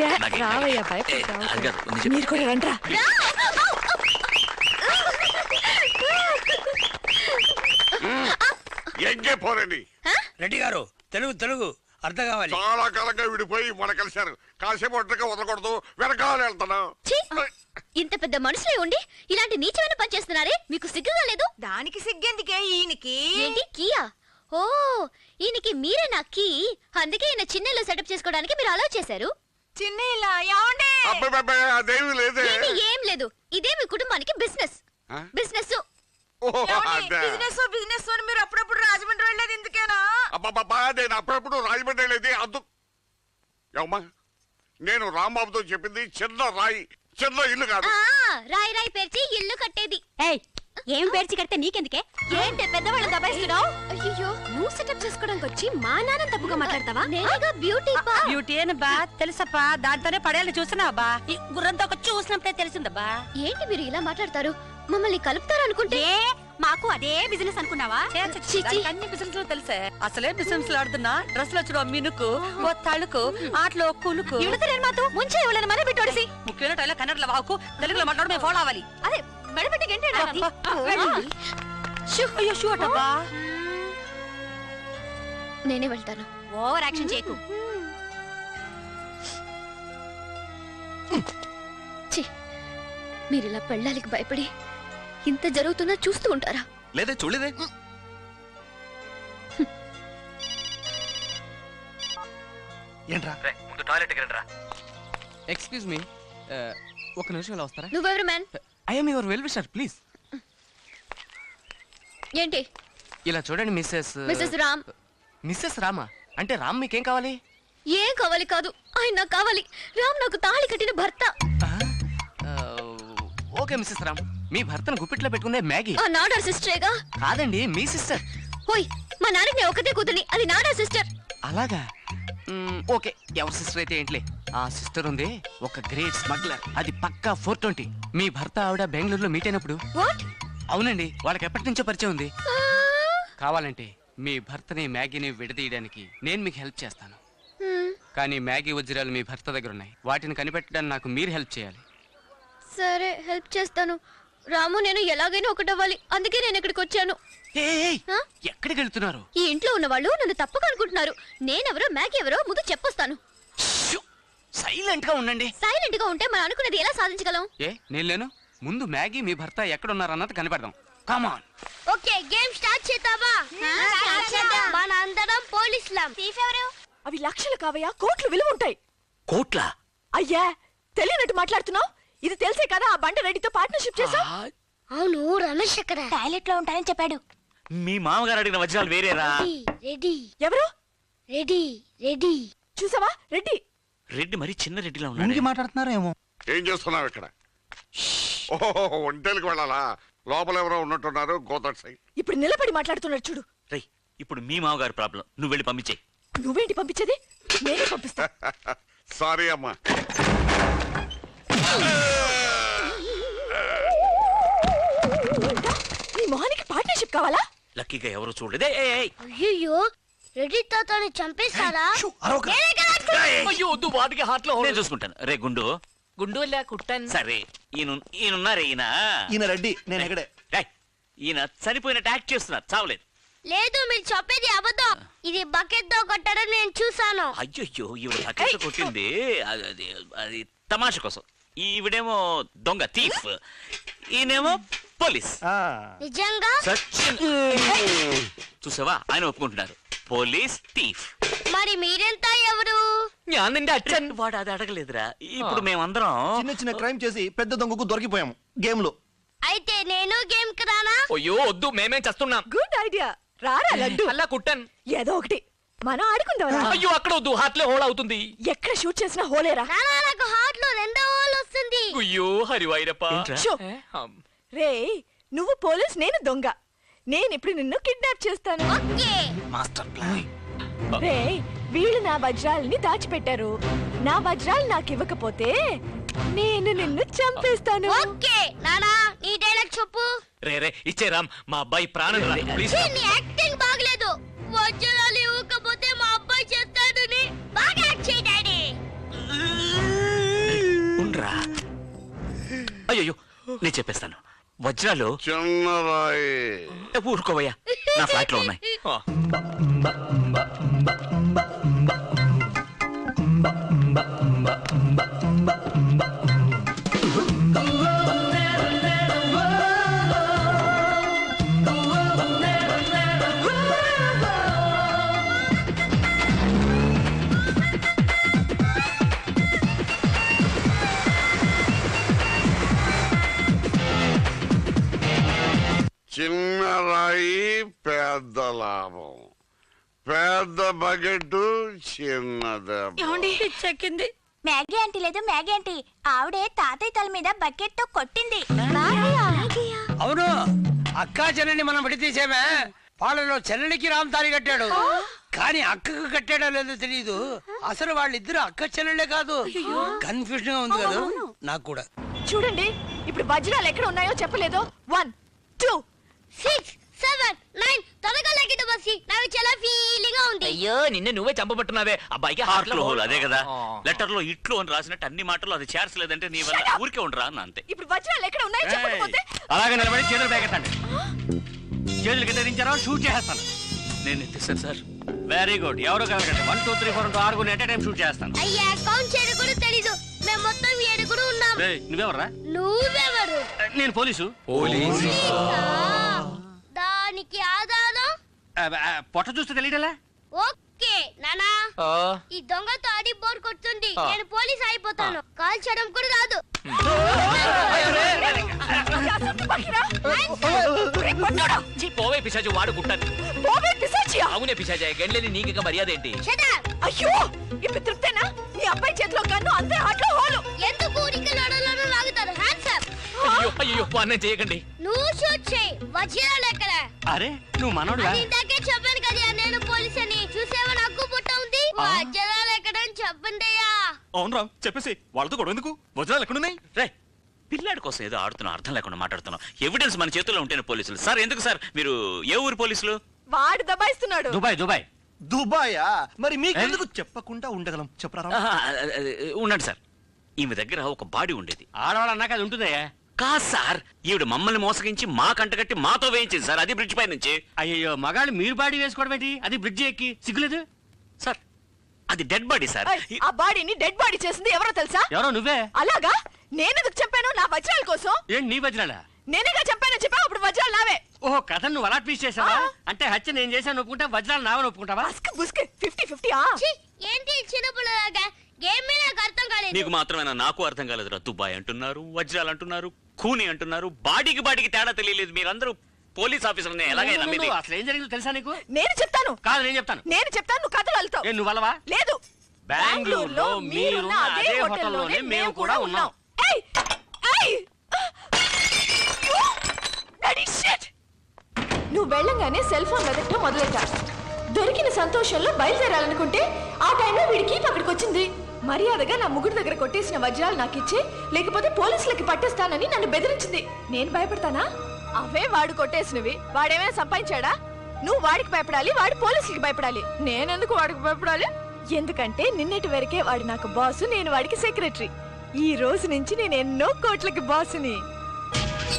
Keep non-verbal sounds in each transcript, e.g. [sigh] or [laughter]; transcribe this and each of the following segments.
రావయ్యా, భయపడతావు. మీరు కూడా రండ్రా. ఎంగే పోరండి రెడ్డి గారు తెలుగు తెలుగు అర్థం కావాలి. చాలా కాలంగా విడిపోయి మన కలిశారు. కాసేపు ఒంటరిగా వదలకూడదు వెనకాల వెళ్తాను ఛీ! ఇంత పెద్ద మనుషులే ఉండి ఇలాంటి నీచమైన పని చేస్తున్నారే? మీకు సిగ్గుగా లేదు? దానికి సిగ్గెందుకే ఈయనకి? ఏంటి కీయా? ఓ ఈయనకి మీరే నా కీ? అందుకే ఈయన చిన్నలో సెటప్ చేసుకోవడానికి మీరు అలౌ చేశారు. చిన్న ఇలా ఏమండే? అబ్బాయి అబ్బాయి అదేమి లేదే. ఏంటి ఏం లేదు. ఇదే మీ కుటుంబానికి బిజినెస్ ఆ? బిజినెస్ ఓహో, అదే. బిజినెస్ బిజినెస్ అని మీరు అప్పుడప్పుడు రాజమండ్రి వెళ్ళేది ఎందుకేనా? అబ్బబ్బబ్బా, నేను అప్పుడప్పుడు రాజమండ్రి వెళ్ళేది అద్దు ఏమ్మా నేను రాంబాబుతో చెప్పింది చిన్న రాయి చిన్న ఇల్లు కాదు. రాయి రాయి పేర్చి ఇల్లు కట్టేది. ఏయ్ ఏం పేర్చి కడితే నీకెందుకే? ఏంటి పెద్దవాళ్ళని దబాయిస్తున్నావు? అయ్యో నువ్వు సెటప్ చేసుకోవడానికి వచ్చి మా నాన్న తప్పుగా మాట్లాడతావా? నేనేగా బ్యూటీ బ్యూటీ అని బా? తెలుసప్పా దాంతోనే పడేయాలి చూస్తున్నావా బా. ఈ గుర్రంతో ఒక చూసినప్పుడే తెలిసిందబ్బా ఏంటి మీరు ఇలా మాట్లాడతారు? మమ్మల్ని కలుపుతారనుకుంటే ఏ మాకు అదే బిజినెస్ అనుకున్నావా? ఛీ, ఛీ. అన్ని బిజినెస్ తెలుసే. అసలే బిజినెస్ ఆడుతున్నా డ్రెస్లో చూడ మినుకు ఓ తళుకు ఆటలో కులుకు ఇవిడతలేను మాతో ముంచే ఇవ్వలేను మరి బిట్టోడిసి ముఖ్యమైన టైలో కన్నడలో వాకు తెలుగులో మాట్లాడు మేము ఫాలో అవ్వాలి. అదే అటబ్బా. నేనే వెళ్తాను. ఓవర్ యాక్షన్ చేయకు. ఛీ మీరు ఇలా పెళ్ళాలికి భయపడి ఇంత జరుగుతున్నా చూస్తూ ఉంటారా? లేదే చూడలేదే. ఏంట్రా? ముందు టాయిలెట్ రండిరా. ఎక్స్క్యూజ్ మీ ఒక నిమిషం ఇలా వస్తారా? నువ్వెవరు man I'm your well wisher please ఏంటి? ఇలా చూడండి Mrs Mrs Ram Mrs Rama అంటే రామ్ మీకేం కావాలి? ఏం కావాలి కాదు ఆయన నాకు కావాలి. రామ్ నాకు తాళి కట్టిన భర్త. ఓకే మిస్సెస్ రామ్ మీ భర్తను గుప్పిట్లో పెట్టుకుందే మ్యాగీ. ఆ నాడార్ సిస్టరేగా? కాదండి మీ సిస్టర్ హోయ్ మా నాన్నకి నేను ఒకతే కూతుర్ని అది నాడా సిస్టర్. అలాగా? ఓకే ఎవరి సిస్టర్ అయితే ఏంట్లే? ఆ సిస్టర్ ఉంది ఒక గ్రేట్ స్మగ్లర్. అది పక్కా ఫోర్ ట్వంటీ. మీ భర్త ఆవిడ బెంగళూరులో మీట్ అయినప్పుడు. వాట్? అవునండి వాళ్ళకి ఎప్పటి నుంచో పరిచయం ఉంది. కావాలంటే మీ భర్తని మ్యాగీని విడదీయడానికి నేను మీకు హెల్ప్ చేస్తాను. కానీ మ్యాగీ వజ్రాలు మీ భర్త దగ్గర ఉన్నాయి. వాటిని కనిపెట్టడానికి నాకు మీరు హెల్ప్ చేయాలి. సరే హెల్ప్ చేస్తాను. రాము నేను ఎలాగైనా ఒకటవ్వాలి. అందుకే నేను ఇక్కడికి వచ్చాను? ఎక్కడికి వెళ్తున్నారు? ఈ ఇంట్లో ఉన్న వాళ్ళు నన్ను తప్పుగా అనుకుంటున్నారు. నేనెవరో మ్యాగీ ఎవరో ముందు చెప్పొస్తాను. సైలెంట్గా ఉండండి. సైలెంట్గా ఉంటే మనం అనుకున్నది ఎలా సాధించగలం? ఏ నేను లేను. ముందు మ్యాగీ మీ భర్త ఎక్కడ ఉన్నారన్నది కనిపెడదాం come on okay game start చేద్దామా? మన అందరం పోలీసులం. ఎవరు? అవి లక్షలు కావయ్యా కోట్లు విలువ ఉంటాయి. కోట్ల? అయ్యా తెలియనట్టు మాట్లాడుతున్నావు? ఇది తెలిసే కదా ఆ బండ రెడ్డితో పార్ట్నర్షిప్ చేసా అవును రమేష్ ఎక్కడ టాయిలెట్లో ఉంటానని చెప్పాడు. మీ మామగారు అడిగిన వజ్రాలు వేరేరా? రెడీ. ఎవరు? Ready ready. చూసావా? రెడ్డి. రెడ్డి మరి చిన్న రెడ్డిలా ఉన్నాడు. మాట్లాడుతున్నారేమో. ఏం చేస్తున్నావు ఇక్కడ? ఓహో ఒంటేలకు వెళ్ళాలా? లోపల ఎవరో ఉన్నట్టున్నారు గోదట్ సైడ్. ఇప్పుడు నిలబడి మాట్లాడుతున్నాడు చూడు. రేయ్ ఇప్పుడు మీ మామగారు ప్రాబ్లం. నువ్వు వెళ్ళి పంపించే. నువ్వేంటి పంపించేది? నేనే పంపిస్తా. [laughs] సారీ అమ్మా? నీ మొహానికి పార్ట్నర్షిప్ కావాలా? లక్కీగా ఎవరు చూడలేదే. ఏయ్, ఏయ్. అయ్యో రెడ్డి తాతని చంపేస్తారా అయ్యో వద్దు వాటికి హార్ట్లో నేను చూసుకుంటాను. రే గుండు. గుండు కుట్టాను. సరే ఈయన ఈయనున్నారే ఈయన ఈయన? రెడ్డి నేను ఎక్కడే? రేయ్, ఈయన చనిపోయినట్టు యాక్ట్ చేస్తున్నారు చావలేదు. లేదు మీరు చెప్పేది అబద్ధం. ఇది బకెట్తో కొట్టడం నేను చూసాను అయ్యో ఈవిడ బకెట్ కొట్టింది. అది అది- అది తమాష కోసం. ఈవిడేమో దొంగ తీఫ్ ఈయనేమో పోలీస్. నిజంగా? సచిన్. చూసావా? ఆయన ఒప్పుకుంటున్నారు. Police thief. మరి మీరెంత ఎవరు? ഞാനെന്റെ അച്ഛൻ వాడు అది అడగలేదురా ఇప్పుడు మేమందరం చిన్న చిన్న క్రైమ్ చేసి పెద్ద దొంగకు దొరికిపోయాము గేమ్ లో అయితే నేను గేమ్ కి రానా అయ్యో వద్దు మేమే చేస్తున్నాం గుడ్ ఐడియా రారా లడ్డు అలా కుట్టాను ఏదో ఒకటి మనం ఆడుకుందాం రా. అయ్యో అక్కడ వద్దు హార్ట్ లో హోల్ అవుతుంది ఎక్కడ షూట్ చేసినా హోలేరా నానా నాకు హార్ట్ లో రెండో హోల్ వస్తుంది అయ్యో హరివైరప్ప ఏంట్రా? షో. ఏ, హమ్. రే నువ్వు పోలీస్ నేను దొంగ నేను ఇప్పుడు నిన్ను కిడ్నాప్ చేస్తాను ఓకే మాస్టర్ ప్లాన్ రే వీళ్ళు నా వజ్రాలని దాచిపెట్టారు. నా వజ్రాలు నాకు ఇవ్వకపోతే నేను నిన్ను చంపేస్తాను. ఓకే నానా నీ డైలాగ్ చెప్పు. రే రే ఇచ్చే రామ్ మా అబ్బాయి ప్రాణం రా యాక్టింగ్ బాగలేదు. వజ్రాలు ఇవ్వకపోతే మా అబ్బాయి చెప్తాడు బాగా యాక్ట్ అయ్యో నేను చెప్పేస్తాను. వజ్రాలు చిన్నరాయి ఊరుకోవయ్యా. నా ఫ్లాట్లో ఉన్నాయి పెద్ద లాభం పెద్ద బకెట్ చిన్న దెబ్బ చెక్కింది మ్యాగీ ఆంటీ లేదు మ్యాగీ ఆంటీ. ఆవిడే తాతయ్య తల మీద బకెట్తో కొట్టింది అవును అక్కా చెల్లెని మనం విడతీసేమే. వాళ్ళలో చెల్లెలికి రామ్ తారి కట్టాడు. కానీ అక్కకు కట్టాడో లేదో తెలియదు అసలు వాళ్ళిద్దరు అక్క చెల్లెళ్ళే కాదు. కన్ఫ్యూజన్గా ఉంది కదా. నాకు కూడా. చూడండి ఇప్పుడు వజ్రాలు ఎక్కడ ఉన్నాయో చెప్పలేదు. One two six seven nine త్వరగా లెక్కిట బస్సి. నాకు చాలా ఫీలింగ్గా ఉంది. అయ్యో నిన్ను నువ్వే చంపబట్టున్నావే. అబ్బాయికి హార్ట్లో హోల్ అదే కదా. లెటర్లో ఇట్లు అని రాసినట్టు అన్ని మాటలు అది చేర్చలేదంటే నీ వల్ల. ఊరికే ఉండరా అన్న అంతే. ఇప్పుడు వజ్రాలు ఎక్కడ ఉన్నాయో చెప్పకపోతే? అలాగే నిలబడి చేతులు బేగెత్తండి చేతులు గిట్టరించారో షూట్ చేస్తాను నేను ఎత్తిస్తాను సార్. వెరీ గుడ్ ఎవరు కలగండి? One two three four two ఆరుగురు ఎట్ టైం షూట్ చేస్తాను. అయ్యా కౌంట్ చేయడం కూడా తెలీదు. మేము మొత్తం ఏడుగురు ఉన్నాం. రేయ్, నువ్వెవర్రా? నువ్వెవరు? నేను పోలీసు. ఆ, పొట్ట చూస్తే తెలియటలా ఓకే నానా. ఈ దొంగతో ఆడి బోర్ కొడుతుంది. నేను పోలీస్ అయిపోతాను. కాల్ చేయడం కూడా రాదు. పోవే పిశాచు వాడు గుట్టాను పోవే పిశాచియా? అవునే పిశాచ గండ్లేని నీకు మర్యాద ఏంటి! అయ్యో ఇప్పుడు తృప్తేనా? మీ అబ్బాయి చేతిలో గన్ను అందరి హాట్లో హోలు. ఎందుకు ఊరికి నడలను లాగుతారు హ్యాండ్స్ అయ్యో అయ్యో అన్నం చేయకండి. నువ్వు షూట్ చేయి వజ్రాలు ఎక్కడ అరే నువ్వు మనోడుగా అది ఇందాకే చెప్పాను కదా నేను పోలీస్ అని చూసేవా నాకు పుట్ట ఉంది? వజ్రాలు ఎక్కడ అని చెప్పండియా అవునరా చెప్పేసి వాళ్ళతో గొడవ ఎందుకు? వజ్రాలు ఎక్కడున్నాయి? రే పిల్లాడి కోసం ఏదో ఆడుతున్నాం అర్థం లేకుండా మాట్లాడుతున్నాం ఎవిడెన్స్ మన చేతుల్లో ఉంటేనే పోలీసులు. సార్ ఎందుకు సార్? మీరు ఏ ఊరు పోలీసులు? వాడు దబాయిస్తున్నాడు. Dubai Dubai. దుబాయా? మరి మీకెందుకు చెప్పకుండా ఉండగలం? చెప్పరా? ఆహా, ఉండండి సార్. ఈమె దగ్గర ఒక బాడీ ఉండేది. ఆడవాళ్ళు అన్నాక అది ఉంటుందే కాదు సార్? ఈవిడ మమ్మల్ని మోసగించి మా కంటగట్టి మాతో వేయించింది సార్ అది బ్రిడ్జ్ పై నుంచి అయ్యో మగాళ్ళు మీరు బాడీ వేసుకోవడం ఏంటి? అది బ్రిడ్జి ఎక్కి సిగ్గులేదు? సార్ అది డెడ్ బాడీ సార్. ఏయ్, ఆ బాడీని డెడ్ బాడీ చేసింది ఎవరో తెలుసా? ఎవరో నువ్వే? అలాగా? నేనెందుకు చెప్పాను నా వజ్రాల కోసం? ఏంటి నీ వజ్రాలా? నేనేగా చెప్పాను చెప్పా అప్పుడు వజ్రాలు నావే. ఓహో కథ నువ్వు అలా ట్వీస్ట్ చేసావా? ఆ. అంటే హత్య నేను చేశాను ఒప్పుకుంటా వజ్రాలు నావని ఒప్పుకుంటావా? బస్క్ బుస్క్ ఫిఫ్టీ ఫిఫ్టీ ఆ? ఛీ, ఏంటి చిన్నపిల్లలాగా మీద నాకు అర్థం కాలేదు. మీకు మాత్రమేనా? నాకు అర్థం కాలేదు. దుబాయ్ అంటున్నారు వజ్రాలు అంటున్నారు కూని అంటున్నారు బాడీకి బాడీకి తేడా తెలియలేదు. మీరందరూ పోలీస్ ఆఫీసర్ని ఎలాగైనా నువ్వు- నమ్మింది అసలు ఏం జరిగిందో తెలుసా నీకు? నేను చెప్తాను. కాదు నేను చెప్తాను. నేను చెప్తాను నువ్వు కథలు వెళ్తావు ఏ నువ్వు అలవా లేదు. బెంగళూరులో మీరున్న అదే హోటల్లోనే మేము కూడా ఉన్నాం. ఏయ్! ఏయ్! Bloody shit! నువ్వు వెళ్ళంగానే సెల్ ఫోన్ వెతకటం మొదలెట్టా. దొరికిన సంతోషంలో బయలుదేరాలనుకుంటే ఆ టైంలో వీడికి అక్కడికి వచ్చింది. మర్యాదగా నా ముగ్గురు దగ్గర కొట్టేసిన వజ్రాలు నాకు ఇచ్చి లేకపోతే పోలీసులకి పట్టేస్తానని నన్ను బెదిరించింది. నేను భయపడతానా? అవే వాడు కొట్టేసినవి. వాడేమైనా సంపాదించాడా? నువ్వు వాడికి భయపడాలి వాడు పోలీసులకి భయపడాలి. నేనెందుకు వాడికి భయపడాలి? ఎందుకంటే నిన్నటి వరకే వాడు నాకు బాసు నేను వాడికి సెక్రటరీ. ఈ రోజు నుంచి నేను ఎన్నో కోట్లకి బాసుని.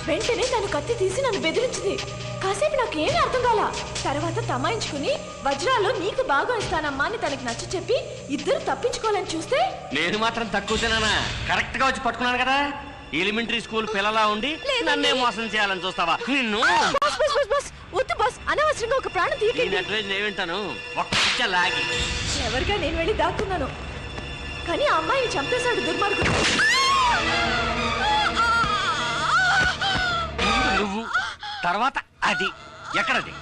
వెంటనే తను కత్తి తీసి నన్ను బెదిరించింది. కాసేపు నాకు ఏమీ అర్థం కాల. తర్వాత తమాయించుకుని వజ్రాలు నీకు బాగా ఇస్తానమ్మా అని తనకి నచ్చ చెప్పి ఇద్దరు తప్పించుకోవాలని చూస్తే నేను మాత్రం తక్కువ తినానా? కరెక్ట్గా వచ్చి పట్టుకున్నాను కదా? ఎలిమెంటరీ స్కూల్ పిల్లలా ఉండి. నన్నే మోసం చేయాలని చూస్తావా? నిన్ను? బస్ బస్ బస్ బస్. వద్దు బస్. అనవసరంగా ఒక ప్రాణం నేను తీయకండి అడ్వైజ్ ఒక్క లాగి. ఎవరిగా నేను వెళ్ళి దాక్కున్నాను. కానీ ఆ అమ్మాయిని చంపేశాడు దుర్మార్గుడు. తర్వాత అది. ఎక్కడది?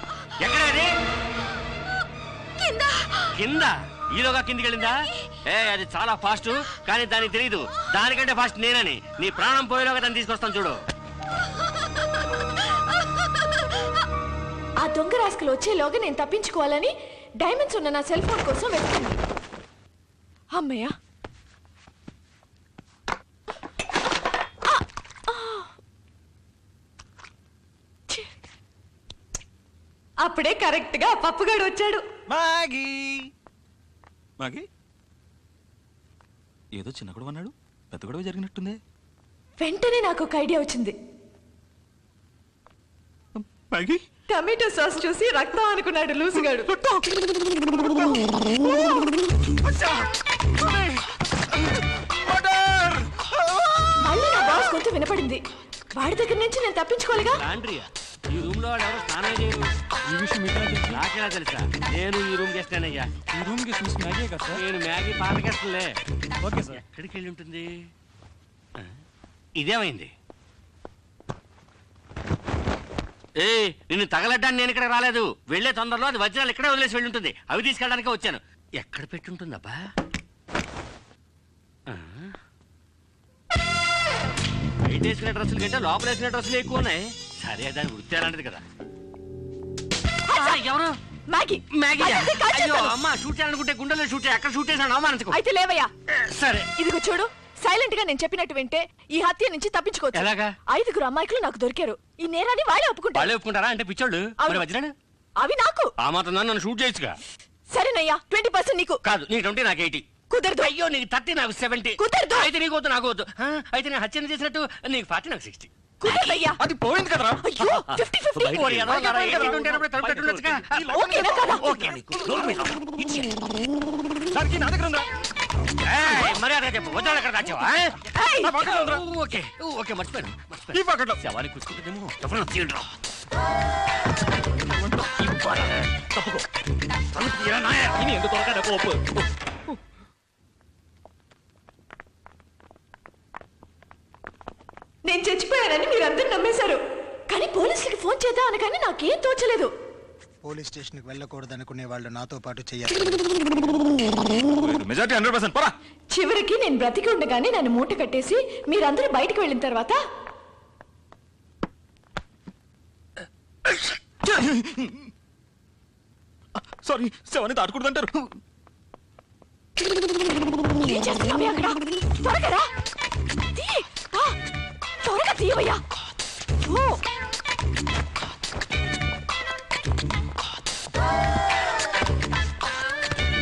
ఎక్కడది? కింద. ఈలోగా కిందికి వెళ్ళిందా? ఏ అది చాలా ఫాస్ట్ కానీ దానికి తెలియదు దానికంటే ఫాస్ట్ నేనని. నీ ప్రాణం పోయేలోగా దాన్ని తీసుకొస్తాను చూడు. ఆ దొంగ రాసుకలు వచ్చేలోగా నేను తప్పించుకోవాలని డైమండ్స్ ఉన్న నా సెల్ ఫోన్ కోసం వెతుకున్నాను అమ్మయ్య అప్పుడే కరెక్ట్గా పప్పుగాడు వచ్చాడు. మాగి. ఏదో చిన్న గొడవ అన్నాడు. పెద్ద గొడవ జరిగినట్టుంది. వెంటనే నాకు ఒక ఐడియా వచ్చింది. టమాటో సాస్ చూసి రక్తం అనుకున్నాడు లూసుగాడు. మళ్ళీ నా బాస్ గొంతు వినపడింది. వాడి దగ్గర నుంచి నేను తప్పించుకోలేగా లాండ్రియా? రూమ్లో ఎవరు స్నానం చేయరు. ఈ విషయం నాకెలా తెలుసా? నేను ఈ రూమ్ చేస్తానయ్యా ఈ రూమ్కి మిస్ మ్యాగీ కదా నేను మ్యాగీ పాతకేస్తలే ఓకే సార్. ఎక్కడికి వెళ్ళి ఉంటుంది ఇదేమైంది? ఏ నిన్ను తగలడ్డానికి నేను ఇక్కడ రాలేదు. వెళ్ళే తొందరలో అది వజ్రాలు ఇక్కడే వదిలేసి వెళ్ళి ఉంటుంది. అవి తీసుకెళ్ళడానికి వచ్చాను. ఎక్కడ పెట్టుంటుందబ్బా? బయట వేసుకునే డ్రెస్సులు కంటే లోపల వేసుకునే డ్రెస్సులు ఎక్కువ ఉన్నాయి. సరే దాని వృత్తి అలాంటిది కదా. ఆ, ఎవరు? మ్యాగీ. మ్యాగీ అదే, కాల్ అయ్యో చేస్తాను. అమ్మ షూట్ చేయాలనుకుంటే గుండెలో షూట్ చేయి అక్కడ షూట్ చేసాను అవమానించుకో. అయితే లేవయ్యా. సరే. ఇదిగో చూడు సైలెంట్గా నేను చెప్పినట్టు వింటే ఈ హత్య నుంచి తప్పించుకోవచ్చు. ఎలాగా? ఐదుగురు అమ్మాయికులు నాకు దొరికారు. ఈ నేరాన్ని వాళ్ళే ఒప్పుకుంటారు. వాళ్ళే ఒప్పుకుంటారా? అంటే పిచ్చోళ్ళు? మరి అవును. వజ్రాడు అవి నాకు. ఆ మాత్రం దాన్ని నన్ను షూట్ చేయొచ్చుగా. సరేనయ్యా ట్వంటీ పర్సెంట్ నీకు. కాదు నీకు ట్వంటీ నాకు ఎయిటీ. కుదరదు. అయ్యో నీకు థర్టీ నాకు సెవెంటీ. కుదరదు. అయితే నీకు వద్దు నాకు వద్దు ఆ, అయితే నేను హత్యను చేసినట్టు? నీకు ఫార్టీ నాకు సిక్స్టీ. కుదరదయ్యా. అది పోయింది కదరా. అయ్యో ఫిఫ్టీ ఫిఫ్టీ. దానికి నా దగ్గర ఉందా? చెప్పు. వద్దాడు అక్కడ దాచావా. ఓకే. ఓకే మర్చిపోయాను ఈ పక్కన శవాన్ని తప్పుకో. ఎందుకు ఒప్పు. నేను చచ్చిపోయానని మీరందరూ నమ్మేశారు. కానీ పోలీసులకి ఫోన్ చేద్దాం అనగానే నాకేం తోచలేదు. పోలీస్ స్టేషన్కి వెళ్ళకూడదు అనుకునే వాళ్ళు నాతో పాటు చేయాలి మెజారిటీ హండ్రెడ్ పర్సెంట్. పరా. చివరికి నేను బ్రతికి ఉండగానే నన్ను మూట కట్టేసి మీరందరూ బయటకు వెళ్ళిన తర్వాత సారీ శవాన్ని దాటకూడదంటారు. ఏం చేస్తున్నావే అక్కడ? త్వరగా రా. త్వరగా తీయవయ్యా. ఓ.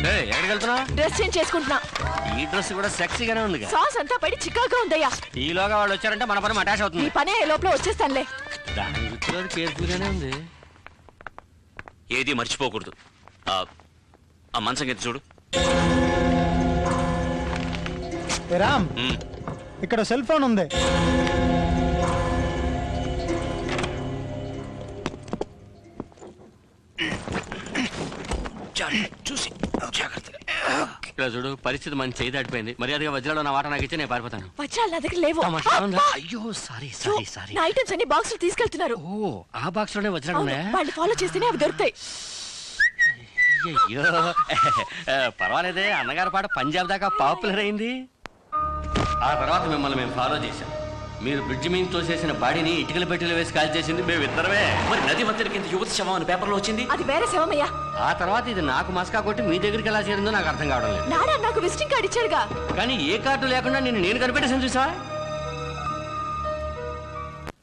ఏయ్, ఎక్కడికి వెళ్తున్నావు? డ్రెస్ చేంజ్ చేసుకుంటున్నా. ఈ డ్రెస్ కూడా సెక్సీగానే ఉంది సాస్ అంతా పడి చికాగా ఉందయ్యా. ఈలోగా వాళ్ళు వచ్చారంటే మన పని అటాచ్ ఈ అవుతుంది పనే లోపల వచ్చేస్తానులే. దాని వృత్తిలో కేర్ఫుల్గానే ఉంది. ఏది మర్చిపోకూడదు. ఆ, ఆ మంచం కింద చూడు. రామ్ మ్, ఇక్కడ సెల్ ఫోన్ ఉంది. ఇలా చూడు? పరిస్థితి మంచి చేయి దాటిపోయింది. మర్యాదగా వజ్రాలు నా వాట నాకు ఇచ్చి నేను పారిపోతాను. వజ్రాలు నా దగ్గర లేవు. తమాషా ఉందా? అబ్బా! అయ్యో సారీ సారీ సారీ. నా ఐటమ్స్ అన్ని బాక్సులు తీసుకెళ్తున్నారు. ఓ ఆ బాక్స్లోనే వజ్రాలు అవును, ఉన్నాయా? వాళ్ళు ఫాలో చేస్తేనే అవి దొరుకుతాయి. అయ్యో [laughs] పర్వాలేదే అన్నగారి పాట పంజాబ్ దాకా పాపులర్ అయింది. ఆ తర్వాత మిమ్మల్ని మేము ఫాలో చేశాం. మీరు బ్రిడ్జ్ మీద తోసేసిన బాడీని ఇటుకల పెట్టెలు వేసి కాల్ చేసింది మేము ఇద్దరమే. మరి నది మధ్యన కింద యువత శవం అని పేపర్లో వచ్చింది? అది వేరే శవమయ్యా. ఆ తర్వాత ఇది నాకు మస్కా కొట్టి మీ దగ్గరికి ఎలా చేరిందో నాకు అర్థం కావడం లేదు. నాడా నాకు విజిటింగ్ కార్డ్ ఇచ్చాడుగా కానీ ఏ కార్డు లేకుండా నేను నేను కనిపెట్టేసాను చూసా